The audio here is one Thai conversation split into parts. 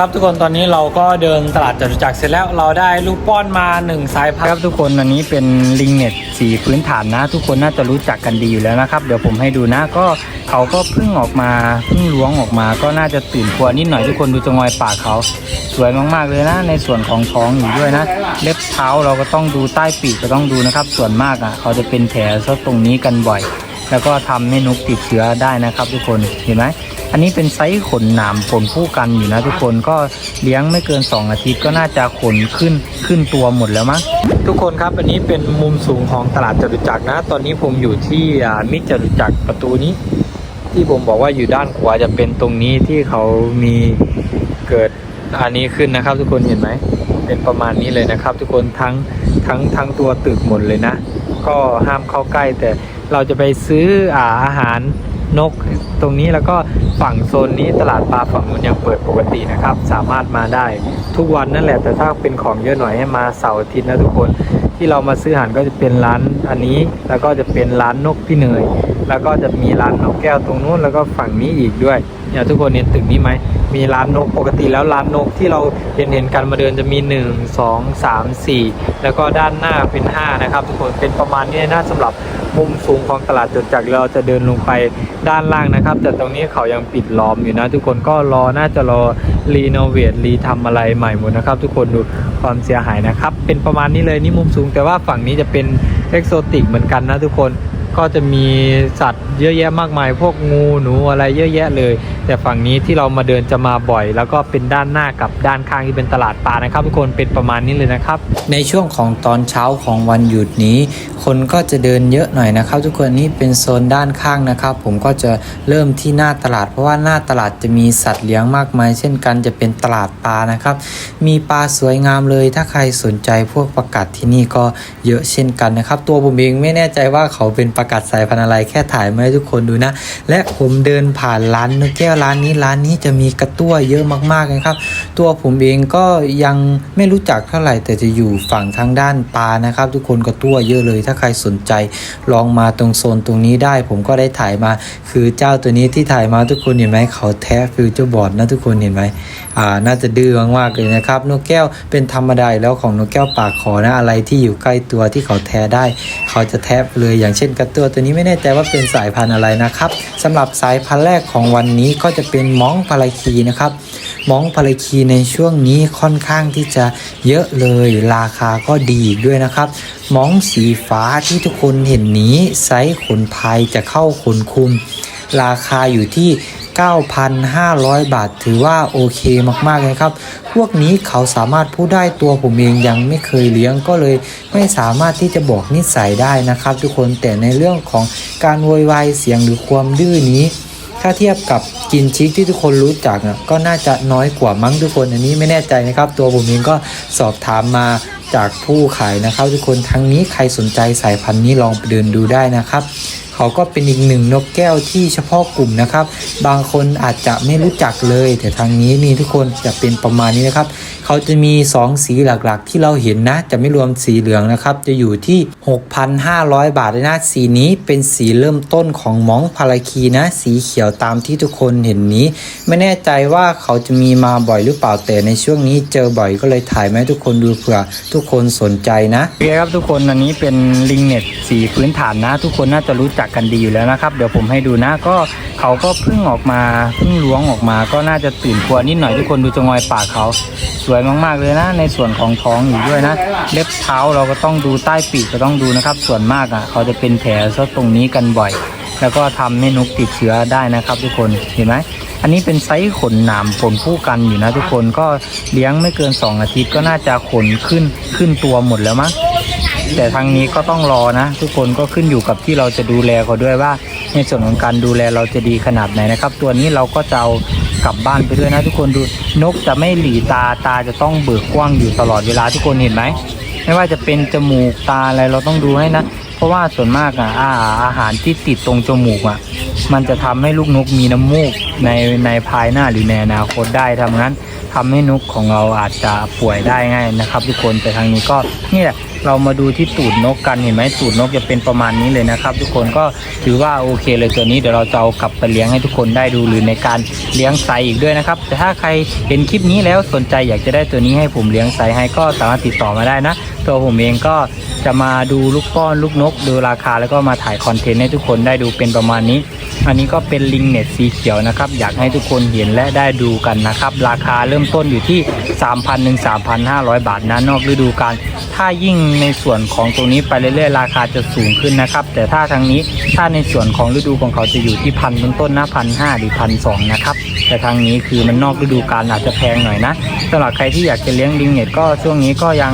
ครับทุกคนตอนนี้เราก็เดินตลาดจตุจักรเสร็จแล้วเราได้ลูกป้อนมาหนึ่งสายพันธุ์ครับทุกคนอันนี้เป็นลิงเน็ตสีพื้นฐานนะ ทุกคนน่าจะรู้จักกันดีอยู่แล้วนะครับ เดี๋ยวผมให้ดูนะก็เขาก็เพิ่งออกมาเพิ่งล้วงออกมา ก็น่าจะตื่นกลัวนิดหน่อยทุกคนดูจงอยปากเขา สวยมากๆเลยนะ ในส่วนของท้องอยู่ด้วยนะ เล็บเท้าเราก็ต้องดูใต้ปีกก็ต้องดูนะครับ ส่วนมากอะเขาจะเป็นแผลซะตรงนี้กันบ่อย แล้วก็ทำให้นกติดเชื้อได้นะครับ ทุกคนเห็นไหม อันนี้เป็นไซส์ขนหนามขนผู้กันอยู่นะทุกคนก็เลี้ยงไม่เกิน 2 อาทิตย์ก็น่าจะขนขึ้นขึ้นตัวหมดแล้วมั้งทุกคนครับอันนี้เป็นมุมสูงของตลาดจตุจักรนะ ตอนนี้ผมอยู่ที่มิจตุจักรประตูนี้ ที่ผมบอกว่าอยู่ด้านขวาจะเป็นตรงนี้ที่เขามีเกิดอันนี้ขึ้นนะครับ ทุกคนเห็นไหมเป็นประมาณนี้เลยนะครับ ทุกคนทั้งทั้งทั้งตัวตึกหมดเลยนะ ก็ห้ามเข้าใกล้แต่เราจะไปซื้ออาอาหาร นกตรงนี้แล้วก็ฝั่งโซนนี้ตลาดปลาฝั่งนู้นยังเปิดปกตินะครับ สามารถมาได้ทุกวันนั่นแหละ แต่ถ้าเป็นของเยอะหน่อยให้มาเสาร์อาทิตย์นะทุกคนที่เรามาซื้ออาหารก็จะเป็นร้านอันนี้ แล้วก็จะเป็นร้านนกพี่เนยแล้วก็จะมีร้านนกแก้วตรงนู้นแล้วก็ฝั่งนี้อีกด้วยเนี่ยทุกคนเห็นตึกนี้ไหม มีร้านนกปกติแล้วร้านนกที่เราเห็นเห็นกันมาเดินจะมี 1 2 3 4 แล้วก็ด้านหน้าเป็น 5 นะครับ ทุกคนเป็นประมาณนี้นะสำหรับมุมสูงของตลาดจตุจักรเราจะเดินลงไปด้านล่างนะครับ แต่ตรงนี้เขายังปิดล้อมอยู่นะ ทุกคนก็รอน่าจะรอรีโนเวทรีทำอะไรใหม่หมดนะครับ ทุกคนดูความเสียหายนะครับ เป็นประมาณนี้เลยนี่มุมสูง แต่ว่าฝั่งนี้จะเป็นเอกโซติกเหมือนกันนะทุกคนก็จะมีสัตว์เยอะแยะมากมาย พวกงูหนูอะไรเยอะแยะเลย แต่ฝั่งนี้ที่เรามาเดินจะมาบ่อย แล้วก็เป็นด้านหน้ากับด้านข้างที่เป็นตลาดปลานะครับ ทุกคนเป็นประมาณนี้เลยนะครับ ในช่วงของตอนเช้าของวันหยุดนี้ คนก็จะเดินเยอะหน่อยนะครับ ทุกคนนี่เป็นโซนด้านข้างนะครับ ผมก็จะเริ่มที่หน้าตลาด เพราะว่าหน้าตลาดจะมีสัตว์เลี้ยงมากมาย เช่นกันจะเป็นตลาดปลานะครับ มีปลาสวยงามเลย ถ้าใครสนใจพวกประกัดที่นี่ก็เยอะเช่นกันนะครับ ตัวผมเองไม่แน่ใจว่าเขาเป็นประกัดสายพันธุ์อะไรแค่ถ่ายมาให้ทุกคนดูนะ และผมเดินผ่านร้านนกแก้วร้านนี้ร้านนี้จะมีกระตั้วเยอะมากๆนะครับ ตัวผมเองก็ยังไม่รู้จักเท่าไหร่ แต่จะอยู่ฝั่งทางด้านปลานะครับ ทุกคนกระตั้วเยอะเลย ถ้าใครสนใจลองมาตรงโซนตรงนี้ได้ ผมก็ได้ถ่ายมา คือเจ้าตัวนี้ที่ถ่ายมาทุกคนเห็นไหมเขาแท้ฟิวเจอร์บอร์ดนะทุกคนเห็นไหมอ่าน่าจะดื้อมากๆเลยนะครับนกแก้วเป็นธรรมดายแล้วของนกแก้วปากขอนะอะไรที่อยู่ใกล้ตัวที่เขาแท้ได้ เขาจะแทบเลยอย่างเช่นกระตัวตัวนี้ไม่แน่ใจว่าเป็นสายพันธุ์อะไรนะครับสำหรับสายพันธุ์แรกของวันนี้ก็็จะเป็นมองพาราคีนะครับมองพาราคีในช่วงนี้ค่อนข้างที่จะเยอะเลยราคาก็ดีด้วยนะครับมองสีฟ้าที่ทุกคนเห็นนี้ไซส์ขนพายจะเข้าขนคุม ราคาอยู่ที่ 9,500 บาทถือว่าโอเคมากๆเลยครับ พวกนี้เขาสามารถพูดได้ตัวผมเองยังไม่เคยเลี้ยงก็เลย ไม่สามารถที่จะบอกนิสัยได้นะครับ ทุกคนแต่ในเรื่องของการโวยวายเสียงหรือความดื้อนี้ ถ้าเทียบกับกินชิคที่ทุกคนรู้จักอะก็น่าจะน้อยกว่ามั้งทุกคนอันนี้ไม่แน่ใจนะครับ ตัวผมเองก็สอบถามมาจากผู้ขายนะครับ ทุกคนทั้งนี้ใครสนใจสายพันธุ์นี้ลองไปเดินดูได้นะครับ เขาก็เป็นอีกหนึ่งนกแก้วที่เฉพาะกลุ่มนะครับ บางคนอาจจะไม่รู้จักเลย แต่ทางนี้นี่ทุกคนจะเป็นประมาณนี้นะครับ เขาจะมี 2 สีหลักๆ ที่เราเห็นนะ จะไม่รวมสีเหลืองนะครับ จะอยู่ที่ 6,500 บาทเลยนะสีนี้เป็นสีเริ่มต้นของมองพาราคีนะ สีเขียวตามที่ทุกคนเห็นนี้ ไม่แน่ใจว่าเขาจะมีมาบ่อยหรือเปล่าแต่ในช่วงนี้เจอบ่อยก็เลยถ่ายมาให้ทุกคนดูเผื่อทุกคนสนใจนะโอเคครับทุกคนอันนี้เป็นลิงเน็ตสีพื้นฐานนะ ทุกคนน่าจะรู้จักกันดีอยู่แล้วนะครับ เดี๋ยวผมให้ดูนะก็เขาก็เพิ่งออกมาเพิ่งล้วงออกมา ก็น่าจะตื่นกลัวนิดหน่อยทุกคนดูจงอยปากเขาสวยมากๆเลยนะ ในส่วนของท้องอยู่ด้วยนะ เล็บเท้าเราก็ต้องดูใต้ปีกก็ต้องดูนะครับ ส่วนมากอะ เขาจะเป็นแผลซะตรงนี้กันบ่อย แล้วก็ทำให้นกติดเชื้อได้นะครับ ทุกคนเห็นไหมอันนี้เป็นไซส์ขนหนามขนผู้กันอยู่นะทุกคนก็เลี้ยงไม่เกิน 2 อาทิตย์ก็น่าจะขนขึ้นขึ้นตัวหมดแล้วมั้ง แต่ทางนี้ก็ต้องรอนะ ทุกคนก็ขึ้นอยู่กับที่เราจะดูแลเขาด้วยว่า ในส่วนของการดูแลเราจะดีขนาดไหนนะครับ ตัวนี้เราก็จะเอากลับบ้านไปด้วยนะ ทุกคนดูนกจะไม่หลีตาตาจะต้องเบิกกว้างอยู่ตลอดเวลาทุกคนเห็นไหมไม่ว่าจะเป็นจมูกตาอะไรเราต้องดูให้นะเพราะว่าส่วนมากอะอาอาหารที่ติดตรงจมูกอะมันจะทำให้ลูกนกมีน้ำมูกในในภายหน้าหรือในอนาคตได้ทำงั้นททำให้นกของเราอาจจะป่วยได้ง่ายนะครับ ทุกคนแต่ทางนี้ก็นี่แหละ เรามาดูที่ตูดนกกันเห็นไหมตูดนกจะเป็นประมาณนี้เลยนะครับ ทุกคนก็ถือว่าโอเคเลยตัวนี้เดี๋ยวเราจะเอากลับไปเลี้ยงให้ทุกคนได้ดูหรือในการเลี้ยงไซอีกด้วยนะครับ แต่ถ้าใครเห็นคลิปนี้แล้วสนใจอยากจะได้ตัวนี้ให้ผมเลี้ยงไซให้ก็สามารถติดต่อมาได้นะ ตัวผมเองก็จะมาดูลูกป้อนลูกนก ดูราคาแล้วก็มาถ่ายคอนเทนต์ให้ทุกคนได้ดูเป็นประมาณนี้ อันนี้ก็เป็นลิงเน็ตสีเขียวนะครับอยากให้ทุกคนเห็นและได้ดูกันนะครับ ราคาเริ่มต้นอยู่ที่ 3,000ถึง3,500 บาทนะนอกฤดูกาลถ้ายิ่งในส่วนของตรงนี้ไปเรื่อยๆราคาจะสูงขึ้นนะครับ แต่ถ้าทางนี้ถ้าในส่วนของฤดูของเขาจะอยู่ที่พันต้นๆนะพันห้าหรือพันสองนะครับแต่ทางนี้คือมันนอกฤดูกาลอาจจะแพงหน่อยนะสำหรับใครที่อยากจะเลี้ยงลิงเน็ตก็ช่วงนี้ก็ยัง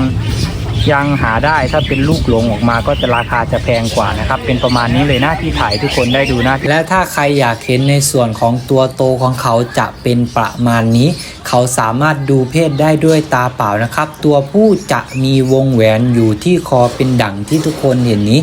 ยังหาได้ถ้าเป็นลูกหลงออกมาก็จะราคาจะแพงกว่านะครับ เป็นประมาณนี้เลยนะที่ถ่ายทุกคนได้ดูนะ และถ้าใครอยากเห็นในส่วนของตัวโตของเขาจะเป็นประมาณนี้เขาสามารถดูเพศได้ด้วยตาเปล่านะครับ ตัวผู้จะมีวงแหวนอยู่ที่คอเป็นดั่งที่ทุกคนเห็นนี้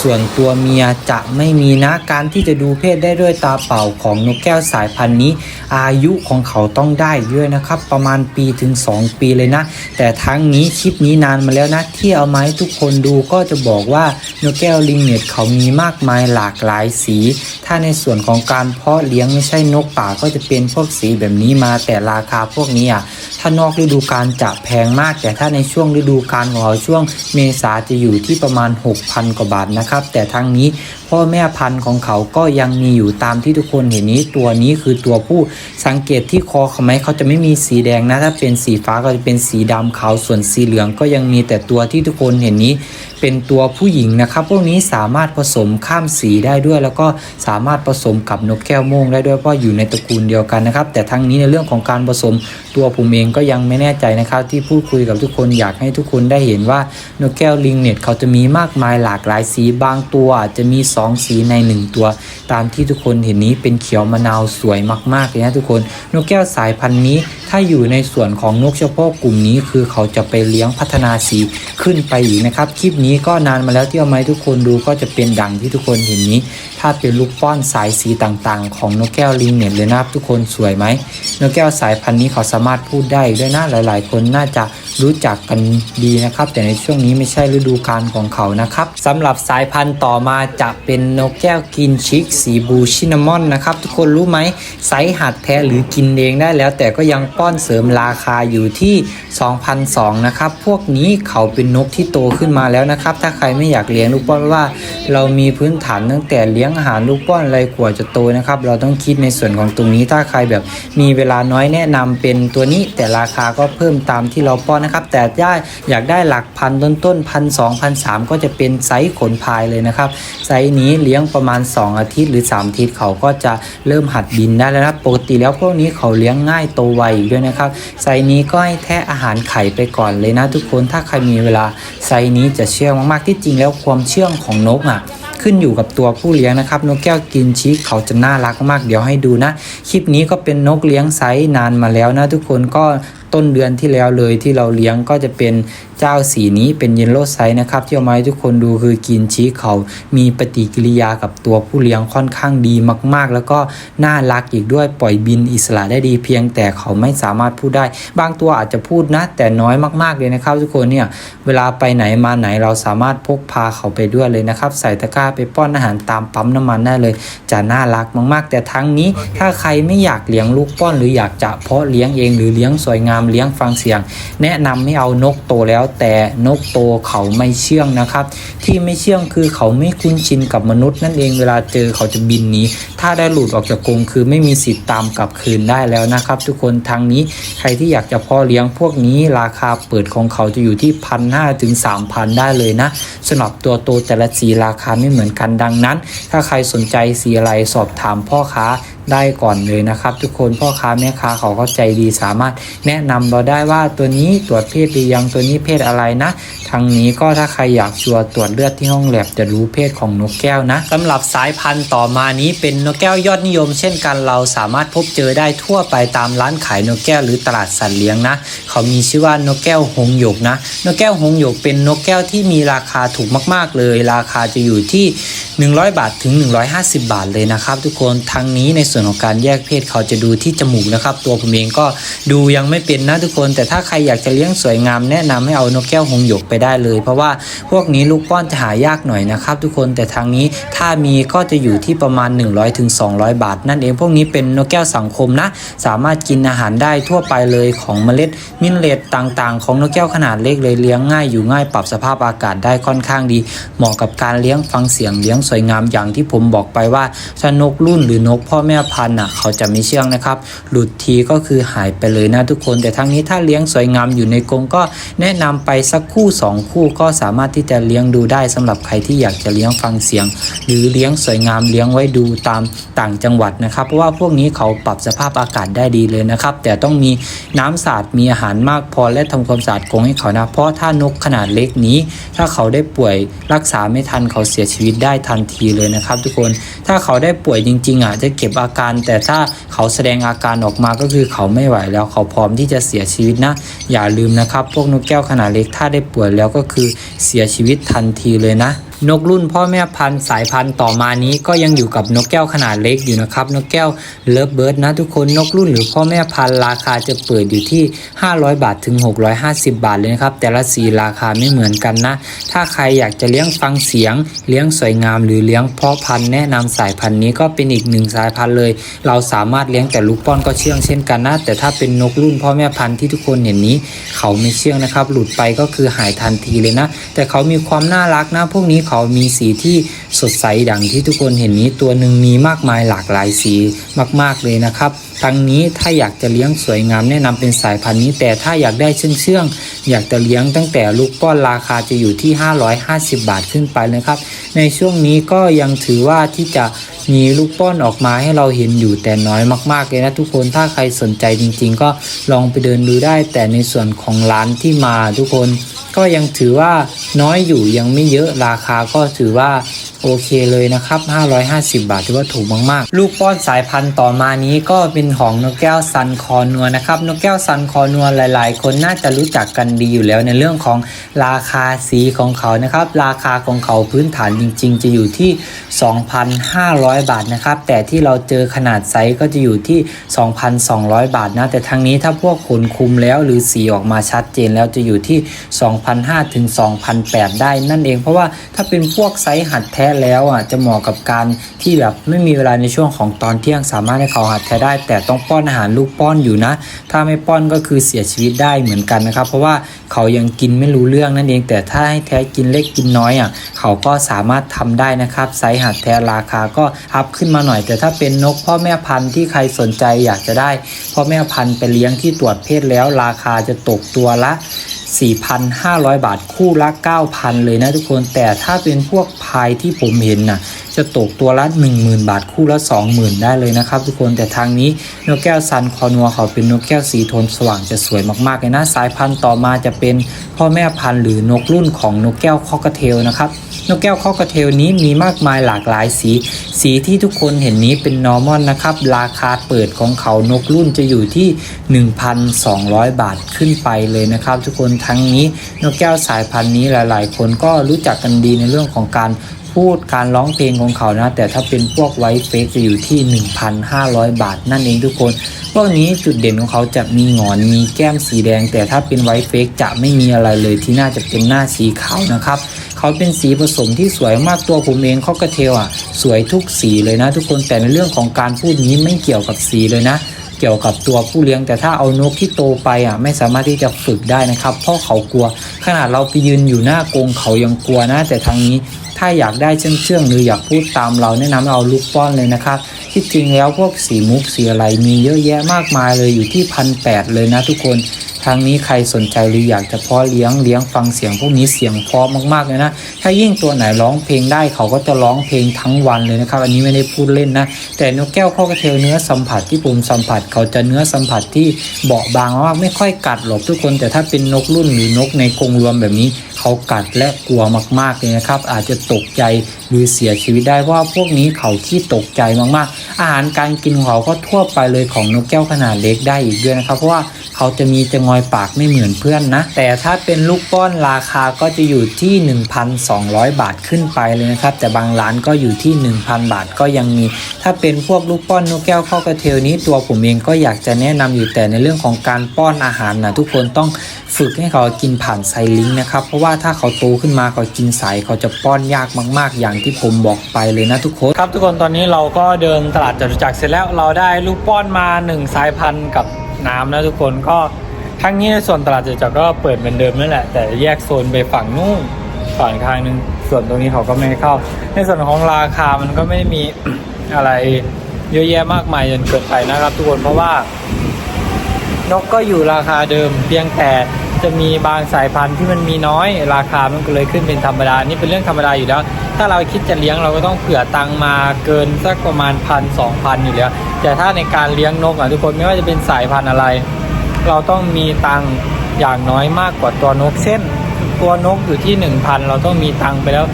ส่วนตัวเมียจะไม่มีนะการที่จะดูเพศได้ด้วยตาเปล่าของนกแก้วสายพันธุ์นี้ อายุของเขาต้องได้ด้วยนะครับ ประมาณปีถึง 2 ปีเลยนะ แต่ทั้งนี้คลิปนี้นานมาแล้วนะที่เอามาให้ทุกคนดูก็จะบอกว่านกแก้วลิงเน็ตเขามีมากมายหลากหลายสี ถ้าในส่วนของการเพาะเลี้ยงไม่ใช่นกป่าก็จะเป็นพวกสีแบบนี้มาแต่ราคาพวกนี้อะถ้านอกฤดูกาลจะแพงมาก แต่ถ้าในช่วงฤดูกาลของเขาช่วงเมษาจะอยู่ที่ประมาณ 6,000 กว่าบาทนะครับ แต่ทั้งนี้พ่อแม่พันธุ์ของเขาก็ยังมีอยู่ตามที่ทุกคนเห็นนี้ตัวนี้คือตัวผู้สังเกตที่คอเขาไหมเขาจะไม่มีสีแดงนะถ้าเป็นสีฟ้าก็จะเป็นสีดำขาวส่วนสีเหลืองก็ยังมีแต่ตัวที่ทุกคนเห็นนี้ เป็นตัวผู้หญิงนะครับ พวกนี้สามารถผสมข้ามสีได้ด้วย แล้วก็สามารถผสมกับนกแก้วโม่งได้ด้วยเพราะอยู่ในตระกูลเดียวกันนะครับ แต่ทั้งนี้ในเรื่องของการผสมตัวผมเองก็ยังไม่แน่ใจนะครับ ที่พูดคุยกับทุกคนอยากให้ทุกคนได้เห็นว่านกแก้วลิงเน็ตเขาจะมีมากมายหลากหลายสีบางตัวอาจจะมี 2 สีใน 1 ตัว ตามที่ทุกคนเห็นนี้เป็นเขียวมะนาวสวยมากๆเลยนะทุกคนนกแก้วสายพันธุ์นี้ ถ้าอยู่ในส่วนของนกเฉพาะกลุ่มนี้คือเขาจะไปเลี้ยงพัฒนาสีขึ้นไปอีกนะครับคลิปนี้ี้ก็นานมาแล้วที่เอามาให้ทุกคนดูก็จะเป็นดังที่ทุกคนเห็นนี้ ถ้าเป็นลูกป้อนสายสีต่างๆ ของนกแก้วลิงเน็ตเลยนะครับทุกคนสวยไหมนกแก้วสายพันธุ์นี้เขาสามารถพูดได้ด้วยนะหลาย ๆ คนน่าจะรู้จักกันดีนะครับ แต่ในช่วงนี้ไม่ใช่ฤดูกาลของเขานะครับสำหรับสายพันธุ์ต่อมาจะเป็นนกแก้วกินชิกสีบูชินามอนนะครับ ทุกคนรู้ไหมไซส์หัดแท้หรือกินเองได้แล้ว แต่ก็ยังป้อนเสริมราคาอยู่ที่ 2,002นะครับ พวกนี้เขาเป็นนกที่โตขึ้นมาแล้วนะครับ ถ้าใครไม่อยากเลี้ยงลูกป้อนว่า เรามีพื้นฐานตั้งแต่เลี้ยงอาหารลูกป้อนอะไรกว่าจะโตนะครับ เราต้องคิดในส่วนของตรงนี้ถ้าใครแบบมีเวลาน้อยแนะนำเป็นตัวนี้แต่ราคาก็เพิ่มตามที่เราป้อนนะครับ แต่ถ้าอยากได้หลักพันต้นต้นพันสองพันสามก็จะเป็นไซส์ขนพายเลยนะครับ ไซส์นี้เลี้ยงประมาณ 2 อาทิตย์หรือ 3 อาทิตย์เขาก็จะเริ่มหัดบินได้แล้วนะครับปกติแล้วพวกนี้เขาเลี้ยงง่ายโตไวด้วยนะครับ ไซส์นี้ก็ให้แท้อาหารไข่ไปก่อนเลยนะทุกคนถ้าใครมีเวลาไซส์นี้จะเชื่องมากๆที่จริงแล้วความเชื่องของนกอะขึ้นอยู่กับตัวผู้เลี้ยงนะครับนกแก้วกินชีสเขาจะน่ารักมากเดี๋ยวให้ดูนะ คลิปนี้ก็เป็นนกเลี้ยงไซส์นานมาแล้วนะทุกคนก็ ต้นเดือนที่แล้วเลยที่เราเลี้ยงก็จะเป็น เจ้าสีนี้เป็นเยลโล่ไซส์นะครับที่เอามาให้ทุกคนดูคือกินชีเขามีปฏิกิริยากับตัวผู้เลี้ยงค่อนข้างดีมาก ๆ แล้วก็น่ารักอีกด้วยปล่อยบินอิสระได้ดีเพียงแต่เขาไม่สามารถพูดได้ บางตัวอาจจะพูดนะ แต่น้อยมาก ๆ เลยนะครับ ทุกคนเนี่ยเวลาไปไหนมาไหนเราสามารถพกพาเขาไปด้วยเลยนะครับ ใส่ตะกร้าไปป้อนอาหารตามปั๊มน้ำมันได้เลย จะน่ารักมาก ๆ แต่ทั้งนี้ถ้าใครไม่อยากเลี้ยงลูกป้อน หรืออยากจะเพาะเลี้ยงเองหรือเลี้ยงสวยงามเลี้ยงฟังเสียง แนะนำไม่เอานกโตแล้วแต่นกโตเขาไม่เชื่องนะครับ ที่ไม่เชื่องคือเขาไม่คุ้นชินกับมนุษย์นั่นเองเวลาเจอเขาจะบินหนีถ้าได้หลุดออกจากกรงคือไม่มีสิทธิ์ตามกลับคืนได้แล้วนะครับ ทุกคนทางนี้ใครที่อยากจะพาะเลี้ยงพวกนี้ราคาเปิดของเขาจะอยู่ที่พันห้าถึงสามพันได้เลยนะสำหรับตัวโตแต่ละสีราคาไม่เหมือนกันดังนั้น ถ้าใครสนใจสีอะไรสอบถามพ่อค้า ได้ก่อนเลยนะครับ ทุกคนพ่อค้าแม่ค้าเขาก็ใจดีสามารถแนะนำเราได้ว่าตัวนี้ตรวจเพศหรือยังตัวนี้เพศอะไรนะทางนี้ก็ถ้าใครอยากชัวร์ตรวจเลือดที่ห้องแลบจะรู้เพศของนกแก้วนะสำหรับสายพันธุ์ต่อมานี้เป็นนกแก้วยอดนิยม เช่นกันเราสามารถพบเจอได้ทั่วไปตามร้านขายนกแก้วหรือตลาดสัตว์เลี้ยงนะ เขามีชื่อว่านกแก้วหงหยกนะ นกแก้วหงหยกเป็นนกแก้วที่มีราคาถูกมาก ๆ เลย ราคาจะอยู่ที่ 100 บาทถึง 150 บาทเลยนะครับ ทุกคนทางนี้ในส่วนวนของการแยกเพศเขาจะดูที่จมูกนะครับ ตัวผมเองก็ดูยังไม่เป็นนะทุกคน แต่ถ้าใครอยากจะเลี้ยงสวยงามแนะนำให้เอานกแก้วหงหยกไปได้เลย เพราะว่าพวกนี้ลูกป้อนจะหายากหน่อยนะครับ ทุกคนแต่ทางนี้ถ้ามีก็จะอยู่ที่ประมาณ 100-200ถึง200 บาท นั่นเองพวกนี้เป็นนกแก้วสังคมนะ สามารถกินอาหารได้ทั่วไปเลยของเมล็ดมินเลตต่างๆ ของนกแก้วขนาดเล็กเลยเลี้ยงง่ายอยู่ง่ายปรับสภาพอากาศได้ค่อนข้างดี เหมาะกับการเลี้ยงฟังเสียงเลี้ยงสวยงามอย่างที่ผมบอกไปว่าถ้านกรุ่นหรือนกพ่อแม่พันธุ์น่ะเขาจะไม่เชื่องนะครับ หลุดทีก็คือหายไปเลยนะทุกคน แต่ทั้งนี้ถ้าเลี้ยงสวยงามอยู่ในกรงก็แนะนำไปสักคู่สองคู่ก็สามารถที่จะเลี้ยงดูได้สำหรับใครที่อยากจะเลี้ยงฟังเสียง หรือเลี้ยงสวยงามเลี้ยงไว้ดูตามต่างจังหวัดนะครับ เพราะว่าพวกนี้เขาปรับสภาพอากาศได้ดีเลยนะครับ แต่ต้องมีน้ำสะอาดมีอาหารมากพอและทำความสะอาดกรงให้เขานะ เพราะถ้านกขนาดเล็กนี้ ถ้าเขาได้ป่วยรักษาไม่ทันเขาเสียชีวิตได้ทันทีเลยนะครับ ทุกคนถ้าเขาได้ป่วยจริงๆอะจะเก็บอาการ แต่ถ้าเขาแสดงอาการออกมาก็คือเขาไม่ไหวแล้วเขาพร้อมที่จะเสียชีวิตนะ อย่าลืมนะครับ พวกนกแก้วขนาดเล็กถ้าได้ป่วยแล้วก็คือเสียชีวิตทันทีเลยนะ นกรุ่นพ่อแม่พันธุ์สายพันธุ์ต่อมานี้ก็ยังอยู่กับนกแก้วขนาดเล็กอยู่นะครับ นกแก้วเลิฟเบิร์ดนะทุกคนนกรุ่นหรือพ่อแม่พันธุ์ราคาจะเปิดอยู่ที่ 500 บาทถึง 650 บาทเลยนะครับ แต่ละสีราคาไม่เหมือนกันนะ ถ้าใครอยากจะเลี้ยงฟังเสียง เลี้ยงสวยงามหรือเลี้ยงเพาะพันธุ์แนะนำสายพันธุ์นี้ก็เป็นอีกหนึ่งสายพันธุ์เลย เราสามารถเลี้ยงแต่ลูกป้อนก็เชื่องเช่นกันนะ แต่ถ้าเป็นนกรุ่นพ่อแม่พันธุ์ที่ทุกคนเห็นนี้ เขาไม่เชื่องนะครับ หลุดไปก็คือหายทันทีเลยนะ แต่เขามีความน่ารักนะพวกนี้เขามีสีที่สดใสดังที่ทุกคนเห็นนี้ตัวหนึ่งมีมากมายหลากหลายสีมาก ๆเลยนะครับทั้งนี้ถ้าอยากจะเลี้ยงสวยงามแนะนำเป็นสายพันธุ์นี้ แต่ถ้าอยากได้เชื่องเชื่องๆอยากจะเลี้ยงตั้งแต่ลูกป้อนราคาจะอยู่ที่ 550 บาทขึ้นไปนะครับ ในช่วงนี้ก็ยังถือว่าที่จะ มีลูกป้อนออกมาให้เราเห็นอยู่แต่น้อยมากๆเลยนะทุกคนถ้าใครสนใจจริง ๆ ก็ลองไปเดินดูได้ แต่ในส่วนของร้านที่มาทุกคนก็ยังถือว่าน้อยอยู่ยังไม่เยอะราคาก็ถือว่าโอเคเลยนะครับ 550 บาทถือว่าถูกมากๆ ลูกป้อนสายพันธุ์ต่อมานี้ก็เป็นของนกแก้วซันคอนัวนะครับ นกแก้วซันคอนัวหลาย ๆ คนน่าจะรู้จักกันดีอยู่แล้วในเรื่องของราคาสีของเขานะครับ ราคาของเขาพื้นฐานจริง ๆ จะอยู่ที่ 2,500บาทนะครับ แต่ที่เราเจอขนาดไซส์ก็จะอยู่ที่ 2,200 บาทนะ แต่ทางนี้ถ้าพวกขนคุมแล้วหรือสีออกมาชัดเจนแล้วจะอยู่ที่ 2,500ถึง2,800 ได้นั่นเอง เพราะว่าถ้าเป็นพวกไซส์หัดแท้แล้วอะจะเหมาะกับการที่แบบไม่มีเวลาในช่วงของตอนเที่ยงสามารถให้เขาหัดแท้ได้ แต่ต้องป้อนอาหารลูกป้อนอยู่นะ ถ้าไม่ป้อนก็คือเสียชีวิตได้เหมือนกันนะครับ เพราะว่าเขายังกินไม่รู้เรื่องนั่นเอง แต่ถ้าให้แท้กินเล็กกินน้อยอะเขาก็สามารถทำได้นะครับไซส์หัดแท้ราคาก็อัพขึ้นมาหน่อย แต่ถ้าเป็นนกพ่อแม่พันธุ์ที่ใครสนใจอยากจะได้ พ่อแม่พันธุ์ไปเลี้ยงที่ตรวจเพศแล้วราคาจะตกตัวละ 4,500 บาทคู่ละ 9,000 เลยนะทุกคนแต่ถ้าเป็นพวกพายที่ผมเห็นน่ะ จะตกตัวละ 10,000 บาทคู่ละ 20,000 ได้เลยนะครับ ทุกคนแต่ทางนี้นกแก้วซันคอนัวเขาเป็นนกแก้วสีโทนสว่างจะสวยมากๆเลยนะสายพันธุ์ต่อมาจะเป็นพ่อแม่พันธุ์หรือนกรุ่นของนกแก้วคอกระเทลนะครับนกแก้วคอกระเทลนี้มีมากมายหลากหลายสี สีที่ทุกคนเห็นนี้เป็นนอร์มอนนะครับ ราคาเปิดของเขานกรุ่นจะอยู่ที่ 1,200 บาทขึ้นไปเลยนะครับ ทุกคนทั้งนี้นกแก้วสายพันธุ์นี้หลาย ๆ คนก็รู้จักกันดีในเรื่องของการ พูดการร้องเพลงของเขานะ แต่ถ้าเป็นพวกไวท์เฟกจะอยู่ที่ 1,500 บาท นั่นเองทุกคน พวกนี้จุดเด่นของเขาจะมีหงอนมีแก้มสีแดง แต่ถ้าเป็นไวท์เฟกจะไม่มีอะไรเลยที่น่าจะเป็นหน้าสีขาวนะครับ เขาเป็นสีผสมที่สวยมากตัวผมเองคอกระเทลอะ สวยทุกสีเลยนะ ทุกคนแต่ในเรื่องของการพูดนี้ไม่เกี่ยวกับสีเลยนะเกี่ยวกับตัวผู้เลี้ยงแต่ถ้าเอานกที่โตไปอะไม่สามารถที่จะฝึกได้นะครับเพราะเขากลัว ขนาดเราไปยืนอยู่หน้ากรงเขายังกลัวนะแต่ทางนี้ ถ้าอยากได้เชื่องเชื่องๆหรืออยากพูดตามเราแนะนำให้เอาลูกป้อนเลยนะครับที่จริงแล้วพวกสีมุกสีอะไรมีเยอะแยะมากมายเลยอยู่ที่พันแปดเลยนะทุกคนทางนี้ใครสนใจหรืออยากจะเพาะเลี้ยงเลี้ยงฟังเสียงพวกนี้เสียงเพราะมากๆเลยนะ ถ้ายิ่งตัวไหนร้องเพลงได้เขาก็จะร้องเพลงทั้งวันเลยนะครับ อันนี้ไม่ได้พูดเล่นนะ แต่นกแก้วข้อกระเทลเนื้อสัมผัสที่ผมสัมผัส เขาจะเนื้อสัมผัสที่เบาบางมากไม่ค่อยกัดหรอกทุกคน แต่ถ้าเป็นนกรุ่นหรือนกในกรงรวมแบบนี้ เขากัดและกลัวมากๆเลยนะครับ อาจจะตกใจหรือเสียชีวิตได้เพราะว่าพวกนี้เขาที่ตกใจมากๆ อาหารการกินของเขาก็ทั่วไปเลยของนกแก้วขนาดเล็กได้อีกด้วยนะครับ เพราะว่าเขาจะมีจะงอยปากไม่เหมือนเพื่อนนะ แต่ถ้าเป็นลูกป้อนราคาก็จะอยู่ที่ 1,200 บาทขึ้นไปเลยนะครับ แต่บางร้านก็อยู่ที่ 1,000 บาทก็ยังมี ถ้าเป็นพวกลูกป้อนนกแก้วข้อกระเทลนี้ตัวผมเองก็อยากจะแนะนำอยู่แต่ในเรื่องของการป้อนอาหารนะทุกคนต้อง ฝึกให้เขากินผ่านไซลิงนะครับ เพราะว่าถ้าเขาโตขึ้นมาเขากินสายเขาจะป้อนยากมาก ๆ อย่างที่ผมบอกไปเลยนะทุกคนครับทุกคนตอนนี้เราก็เดินตลาดจตุจักรเสร็จแล้วเราได้ลูกป้อนมาหนึ่งสายพันธุ์กับน้ำนะทุกคนก็ทั้งนี้ในส่วนตลาดจตุจักรก็เปิดเหมือนเดิมนั่นแหละแต่แยกโซนไปฝั่งนู้นฝั่งทางหนึงส่วนตรงนี้เขาก็ไม่ให้เข้า ในส่วนของราคามันก็ไม่มีอะไรเยอะแยะมากมายจนเกินไปนะครับ ทุกคนเพราะว่า นกก็อยู่ราคาเดิม เพียงแต่จะมีบางสายพันธุ์ที่มันมีน้อยราคามันก็เลยขึ้นเป็นธรรมดา นี่เป็นเรื่องธรรมดาอยู่แล้ว ถ้าเราคิดจะเลี้ยงเราก็ต้องเผื่อตังมาเกินสักประมาณพันสองพันอยู่แล้ว แต่ถ้าในการเลี้ยงนกอะทุกคนไม่ว่าจะเป็นสายพันธุ์อะไร เราต้องมีตังอย่างน้อยมากกว่าตัวนกเช่น ตัวนกอยู่ที่ 1,000 เราต้องมีตังไปแล้ว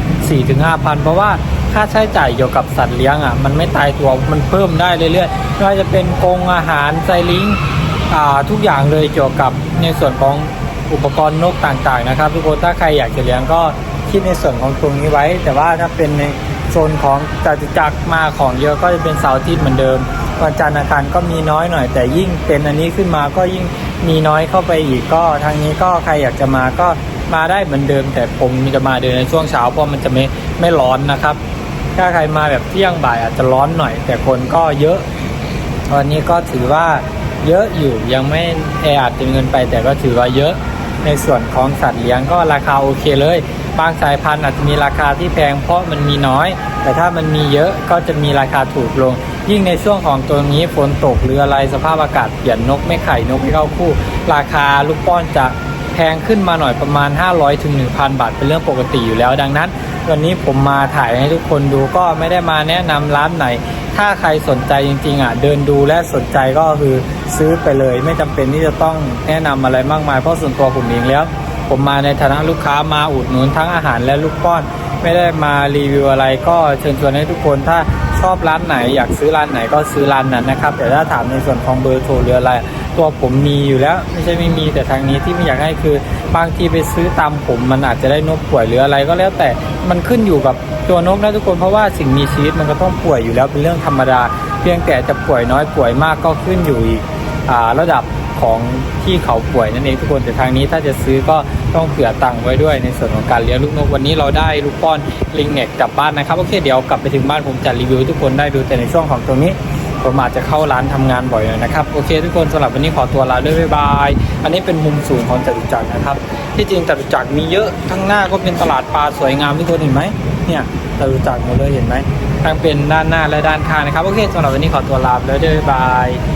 4-5,000 เพราะว่าค่าใช้จ่ายเกี่ยวกับสัตว์เลี้ยงอะมันไม่ตายตัวมันเพิ่มได้เรื่อยๆไม่ว่าจะเป็นกรงอาหารไซลิง ทุกอย่างเลยเกี่ยวกับในส่วนของอุปกรณ์นกต่างๆนะครับ ทุกคนถ้าใครอยากจะเลี้ยงก็คิดในส่วนของตรงนี้ไว้ แต่ว่าถ้าเป็นในโซนของจตุจักรมาของเยอะก็จะเป็นเสาร์อาทิตย์เหมือนเดิมวันจันทร์อังคารก็มีน้อยหน่อย แต่ยิ่งเป็นอันนี้ขึ้นมาก็ยิ่งมีน้อยเข้าไปอีกก็ทางนี้ก็ใครอยากจะมาก็มาได้เหมือนเดิม แต่ผมจะมาเดินในช่วงเช้าเพราะมันจะไม่ไม่ร้อนนะครับ ถ้าใครมาแบบเที่ยงบ่ายอาจจะร้อนหน่อย แต่คนก็เยอะวันนี้ก็ถือว่า เยอะอยู่ยังไม่แออัดจนเงินไป แต่ก็ถือว่าเยอะในส่วนของสัตว์เลี้ยงก็ราคาโอเคเลย บางสายพันธุ์อาจจะมีราคาที่แพงเพราะมันมีน้อย แต่ถ้ามันมีเยอะก็จะมีราคาถูกลง ยิ่งในช่วงของตัวนี้ฝนตกหรืออะไรสภาพอากาศเปลี่ยนนกไม่ไข่นกไม่เข้าคู่ ราคาลูกป้อนจะแพงขึ้นมาหน่อยประมาณ 500ถึง1,000 บาท เป็นเรื่องปกติอยู่แล้วดังนั้น วันนี้ผมมาถ่ายให้ทุกคนดูก็ไม่ได้มาแนะนำร้านไหน ถ้าใครสนใจจริงๆอะเดินดูและสนใจก็คือ ซื้อไปเลย ไม่จำเป็นที่จะต้องแนะนำอะไรมากมายเพราะส่วนตัวผมเองแล้ว ผมมาในฐานะลูกค้ามาอุดหนุนทั้งอาหารและลูกป้อน ไม่ได้มารีวิวอะไรก็เชิญชวนให้ทุกคนถ้าชอบร้านไหนอยากซื้อร้านไหนก็ซื้อร้านนั้นนะครับ แต่ถ้าถามในส่วนของเบอร์โทรหรืออะไร ตัวผมมีอยู่แล้วไม่ใช่ไม่มีแต่ทางนี้ที่ไม่อยากให้คือบางทีไปซื้อตามผมมันอาจจะได้นกป่วยหรืออะไรก็แล้วแต่มันขึ้นอยู่กับตัวนกนะทุกคนเพราะว่าสิ่งมีชีวิตมันก็ต้องป่วยอยู่แล้วเป็นเรื่องธรรมดา เพียงแต่จะป่วยน้อยป่วยมากก็ขึ้นอยู่อีก ระดับของที่เขาป่วยนั่นเองทุกคนแต่ทางนี้ถ้าจะซื้อก็ต้องเผื่อตังค์ไว้ด้วยในส่วนของการเลี้ยงลูกนกวันนี้เราได้ลูกป้อนลิงเน็กกลับบ้านนะครับโอเคเดี๋ยวกลับไปถึงบ้านผมจะรีวิวทุกคนได้ดูแต่ในช่วงของตรงนี้ผมอาจจะเข้าร้านทำงานบ่อยหน่อยนะครับโอเค ทุกคนสำหรับวันนี้ขอตัวลาด้วยบ๊ายบายอันนี้เป็นมุมสูงของจตุจักรนะครับ ที่จริงจตุจักรมีเยอะข้างหน้าก็เป็นตลาดปลาสวยงามทุกคนเห็นไหมเนี่ยจตุจักรหมดเลยเห็นไหมทั้งเป็นด้านหน้าและด้านข้างนะครับโอเคสำหรับวันนี้ขอตัวลาไปแล้วด้วยบายบาย